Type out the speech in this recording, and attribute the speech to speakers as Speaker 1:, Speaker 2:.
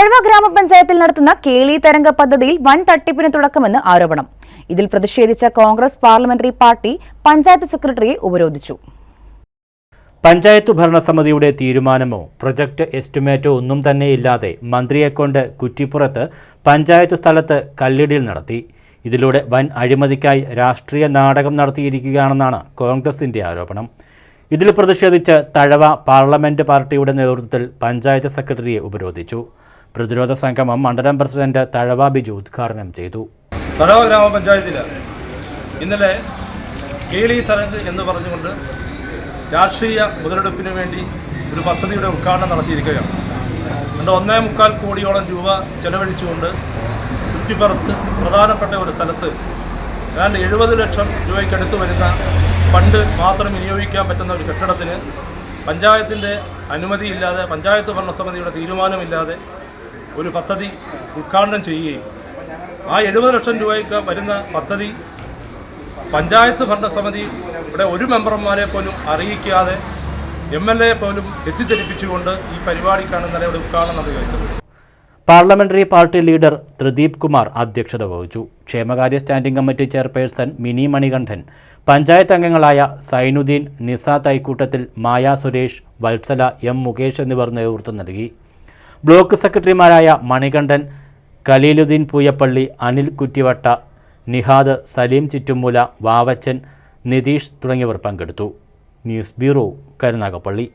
Speaker 1: തഴവ ഗ്രാമപഞ്ചായത്തിൽ നടത്തുന്ന കേളി തരംഗ പദ്ധതിയിൽ വൻ തട്ടിപ്പിന് തുടക്കമെന്ന് ആരോപണം. ഇതിൽ പ്രതിഷേധിച്ച കോൺഗ്രസ് പാർലമെന്ററി പാർട്ടി പഞ്ചായത്ത് സെക്രട്ടറിയെ ഉപരോധിച്ചു.
Speaker 2: പഞ്ചായത്ത് ഭരണസമിതിയുടെ തീരുമാനമോ പ്രൊജക്ട് എസ്റ്റിമേറ്റോ ഒന്നും തന്നെ ഇല്ലാതെ മന്ത്രിയെക്കൊണ്ട് കുറ്റിപ്പുറത്ത് പഞ്ചായത്ത് സ്ഥലത്ത് കല്ലിടിൽ നടത്തി. ഇതിലൂടെ വൻ അഴിമതിക്കായി രാഷ്ട്രീയ നാടകം നടത്തിയിരിക്കുകയാണെന്നാണ് കോൺഗ്രസിന്റെ ആരോപണം. ഇതിൽ പ്രതിഷേധിച്ച് തഴവ പാർലമെന്റ് പാർട്ടിയുടെ നേതൃത്വത്തിൽ പഞ്ചായത്ത് സെക്രട്ടറിയെ ഉപരോധിച്ചു. പ്രതിരോധ സംഗമം മണ്ഡലം പ്രസിഡന്റ് തഴവ ബിജു ഉദ്ഘാടനം ചെയ്തു.
Speaker 3: തഴവ ഗ്രാമപഞ്ചായത്തിൽ ഇന്നലെ കേളി തരംഗ് എന്ന് പറഞ്ഞുകൊണ്ട് രാഷ്ട്രീയ മുതലെടുപ്പിന് വേണ്ടി ഒരു പദ്ധതിയുടെ ഉദ്ഘാടനം നടത്തിയിരിക്കുകയാണ്. രണ്ട് ഒന്നേ മുക്കാൽ കോടിയോളം രൂപ ചെലവഴിച്ചുകൊണ്ട് ചുറ്റിപ്പുറത്ത് പ്രധാനപ്പെട്ട ഒരു സ്ഥലത്ത് ഏതാണ്ട് എഴുപത് ലക്ഷം രൂപയ്ക്കടുത്ത് വരുന്ന ഫണ്ട് മാത്രം വിനിയോഗിക്കാൻ പറ്റുന്ന ഒരു കെട്ടിടത്തിന് പഞ്ചായത്തിന്റെ അനുമതിയില്ലാതെ പഞ്ചായത്ത് ഭരണസമിതിയുടെ തീരുമാനമില്ലാതെ ഒരു പദ്ധതി ഉദ്ഘാടനം ചെയ്യുകയും ആ എഴുപത് ലക്ഷം രൂപയ്ക്ക് വരുന്ന പദ്ധതി പഞ്ചായത്ത് ഭരണസമിതി ഇവിടെ ഒരു മെമ്പർമാരെ പോലും അറിയിക്കാതെ എം എൽ എ പോലും തെറ്റിദ്ധരിപ്പിച്ചുകൊണ്ട് ഈ പരിപാടിക്കാണ് ഇന്നലെ ഇവിടെ ഉദ്ഘാടനം നടത്തിയത്
Speaker 2: parliamentary party leader Tridip Kumar അധ്യക്ഷത വഹിച്ചു. ക്ഷേമകാര്യ standing committee chairperson Mini Manikandan panchayat അംഗങ്ങളായ സൈനുദ്ദീൻ നിസ തൈക്കൂട്ടത്തിൽ മായ സുരേഷ് വത്സല എം മുകേഷ് എന്നിവർ നേതൃത്വം നൽകി. ബ്ലോക്ക് സെക്രട്ടറിമാരായ മണികണ്ഠൻ ഖലീലുദ്ദീൻ പൂയപ്പള്ളി അനിൽ കുറ്റിവട്ട നിഹാദ് സലീം ചിറ്റുമൂല വാവച്ചൻ നിതീഷ് തുടങ്ങിയവർ പങ്കെടുത്തു. News bureau Karunagappally.